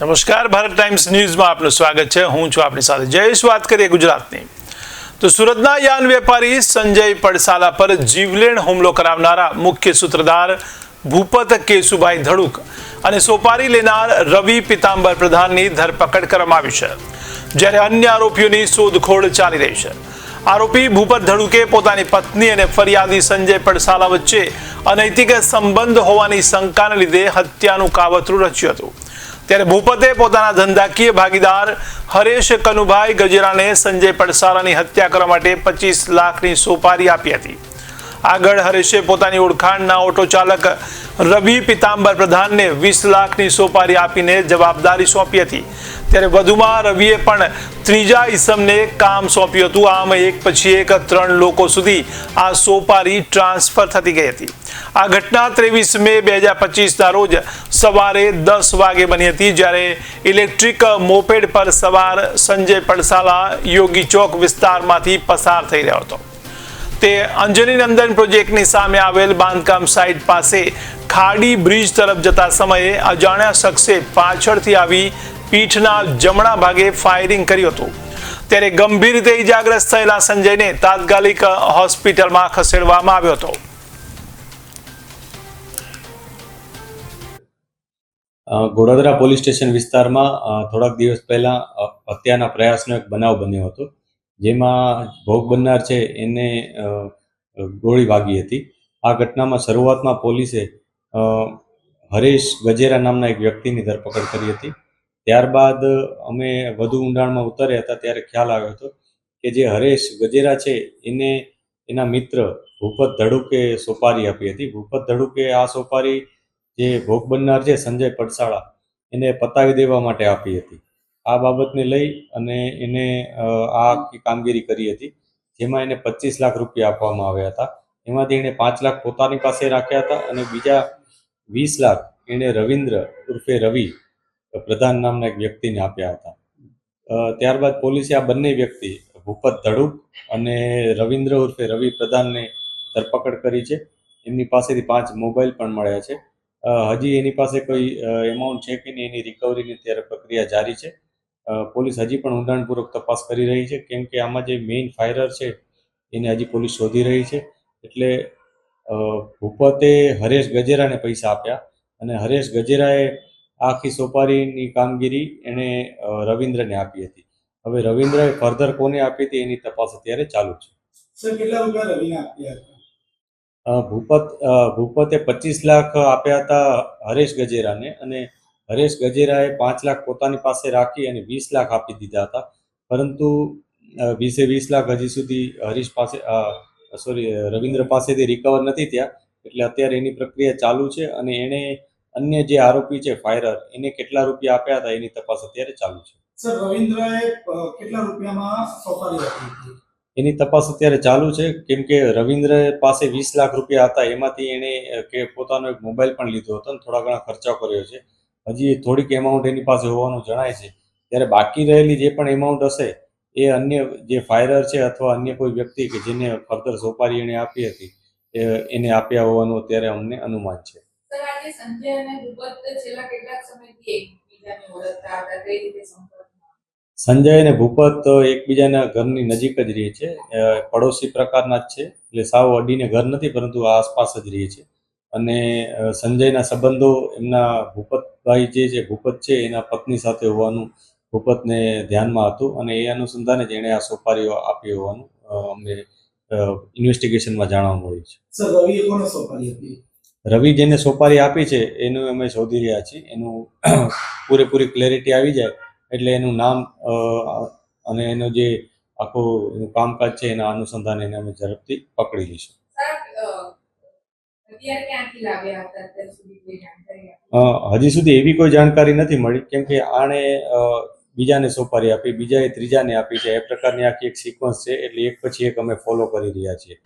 નમસ્કાર, ભારત ટાઈમ્સ ન્યૂઝમાં આપનું સ્વાગત છે. હું છું આપની સાથે જયેશ. વાત કરીએ ગુજરાતની. તો સુરતના યાન વેપારી સંજય પડસાલા પર જીવલેણ હુમલો કરાવનારા મુખ્ય સૂત્રધાર ભૂપત કેશુભાઈ ધડુક અને સોપારી લેનાર રવિ પિતાંબર પ્રધાનની ધરપકડ કરવામાં આવી છે. જ્યારે અન્ય આરોપીઓની શોધખોળ ચાલી રહી છે. આરોપી ભૂપત ધડુકે પોતાની પત્ની અને ફરિયાદી સંજય પડસાલા વચ્ચે અનૈતિક સંબંધ હોવાની શંકાને લીધે હત્યાનું કાવતરું રચ્યું હતું. ત્યારે ભૂપતે પોતાના ધંધાકીય ભાગીદાર હરેશ કનુભાઈ ગજેરાને સંજય પડસારાની હત્યા કરવા માટે પચીસ લાખની સોપારી આપી હતી. આગળ હરેશે પોતાની ઓળખાણના ઓટો ચાલક રવિ પિતાંબર પ્રધાનને વીસ લાખની સોપારી આપીને જવાબદારી સોંપી હતી. ત્યારે વધુમાં રવિએ પણ ત્રીજા ઈસમને કામ સોંપ્યું હતું. આમ એક પછી એક ત્રણ લોકો સુધી આ સોપારી ટ્રાન્સફર થતી ગઈ હતી. આ ઘટના ત્રેવીસ મે બે હજાર પચીસના રોજ સવારે દસ વાગે બની હતી જ્યારે ઇલેક્ટ્રિક મોપેડ પર સવાર સંજય પડસાલા યોગી ચોક વિસ્તારમાંથી પસાર થઈ રહ્યો હતો. તે અંજની નંદન પ્રોજેક્ટની સામે આવેલ બાંધકામ સાઇટ પાસે ખાડી બ્રિજ તરફ જતા સમયે અજાણ્યા શખ્સે પાછળથી આવી પીઠના જમણા ભાગે ફાયરિંગ કર્યું હતું. ત્યારે ગંભીર રીતે ઇજાગ્રસ્ત થયેલા સંજયને તાત્કાલિક હોસ્પિટલમાં ખસેડવામાં આવ્યો હતો. ગોડાદરા પોલીસ સ્ટેશન વિસ્તારમાં થોડાક દિવસ પહેલા હત્યાના પ્રયાસનો એક બનાવ બન્યો હતો. જેમાં ભોગ બનનાર છે એને ગોળી વાગી હતી. આ ઘટનામાં શરૂઆતમાં પોલીસે હરેશ ગજેરા નામના એક વ્યક્તિની ધરપકડ કરી હતી. ત્યારબાદ અમે વધુ ઊંડાણમાં ઉતર્યા હતા ત્યારે ખ્યાલ આવ્યો હતો કે જે હરેશ ગજેરા છે એને એના મિત્ર ભૂપત ધડુકે સોપારી આપી હતી. ભૂપત ધડુકે આ સોપારી જે ભોગ બનનાર છે સંજય પડસાળા, એને પતાવી દેવા માટે આપી હતી. આ બાબતને લઈ અને એને આ કામગીરી કરી હતી, જેમાં એને પચીસ લાખ રૂપિયા આપવામાં આવ્યા હતા. એમાંથી એણે પાંચ લાખ પોતાની પાસે રાખ્યા હતા અને બીજા વીસ લાખ એણે રવિન્દ્ર ઉર્ફે રવિ, પ્રધાન નામના એક વ્યક્તિને આપ્યા હતા. ત્યારબાદ પોલીસે આ બંને વ્યક્તિ, ભૂપત ધડુક અને રવિન્દ્ર ઉર્ફે રવિ પ્રધાનને ધરપકડ કરી છે. એમની પાસેથી પાંચ મોબાઈલ પણ મળ્યા છે. હજી એની પાસે કોઈ એમાઉન્ટ છે કે નહીં એની રિકવરીની અત્યારે પ્રક્રિયા જારી છે. પોલીસ હજી પણ ઊંડાણપૂર્વક તપાસ કરી રહી છે, કેમ કે આમાં જે મેઇન ફાયરર છે, એને હજી પોલીસ શોધી રહી છે. એટલે ભૂપતે હરેશ ગજેરાને પૈસા આપ્યા અને હરેશ ગજેરાએ આખી સોપારીની કામગીરી એણે રવિન્દ્રને આપી હતી. હવે રવિન્દ્રએ ફર્ધર કોને આપી હતી એની તપાસ અત્યારે ચાલુ છે. સર, કેટલા રૂપિયા રવિને આપ્યા ભૂપત ભૂપતે પચીસ લાખ આપ્યા હતા હરેશ ગજેરાને અને હરેશ ગજેરાએ પાંચ લાખ પોતાની પાસે રાખી અને વીસ લાખ આપી દીધા હતા. પરંતુ વીસે વીસ લાખ હજી સુધી હરીશ પાસે સોરી, રવિન્દ્ર પાસેથી રિકવર નથી થયા. એટલે અત્યારે એની પ્રક્રિયા ચાલુ છે અને એણે અન્ય જે આરોપી છે ફાયરર એને કેટલા રૂપિયા આપ્યા હતા એની તપાસ અત્યારે ચાલુ છે. સર, રવિન્દ્રએ કેટલા રૂપિયામાં સોપારી આપી હતી? એની તપાસ અત્યારે ચાલુ છે. કેમ કે રવિન્દ્ર પાસે વીસ લાખ રૂપિયા હતા. એમાંથી એણે કે પોતાનો એક મોબાઈલ પણ લીધો હતો અને થોડા ઘણા ખર્ચા કર્યો છે. હજી થોડીક એમાઉન્ટ એની પાસે હોવાનું જણાય છે. ત્યારે બાકી રહેલી જે પણ એમાઉન્ટ હશે, એ અન્ય જે ફાયરર છે અથવા અન્ય કોઈ વ્યક્તિ કે જેને ફર્ધર સોપારી એણે આપી હતી એને આપ્યા હોવાનું અત્યારે અમને અનુમાન છે. સંજય અને છેલ્લા કેટલાક સમયથી એકબીજાને ઓળખતા હતા. કઈ રીતે સંપર્કમાં સંજય અને ભૂપત એકબીજાના ઘરની નજીક જ રહે છે. પડોશી પ્રકારના જ છે. એટલે સાવ અડીને ઘર નથી પરંતુ આસપાસ જ રહે છે. અને સંજયના સંબંધો એમના ભૂપતભાઈ જે છે ભૂપત છે એના પત્ની સાથે હોવાનું ભૂપતને ધ્યાનમાં હતું અને એ અનુસંધાને જ એણે આ સોપારીઓ આપી હોવાનું અમને ઇન્વેસ્ટિગેશનમાં જાણવા મળ્યું છે. રવિ જેને સોપારી આપી છે એનું અમે શોધી રહ્યા છીએ. એનું પૂરેપૂરી ક્લેરિટી આવી જાય. એટલે એનું નામ અને એનું જે આખું એનું કામકાજ છે એના અનુસંધાને એને અમે ઝડપથી પકડી લઈશું. હજી સુધી એવી કોઈ જાણકારી નથી મળી કેમ કે આણે બીજાને સોપારી આપી બીજાએ ત્રીજાને આપી છે. એ પ્રકારની આખી એક સિક્વન્સ છે એટલે એક પછી એક અમે ફોલો કરી રહ્યા છીએ.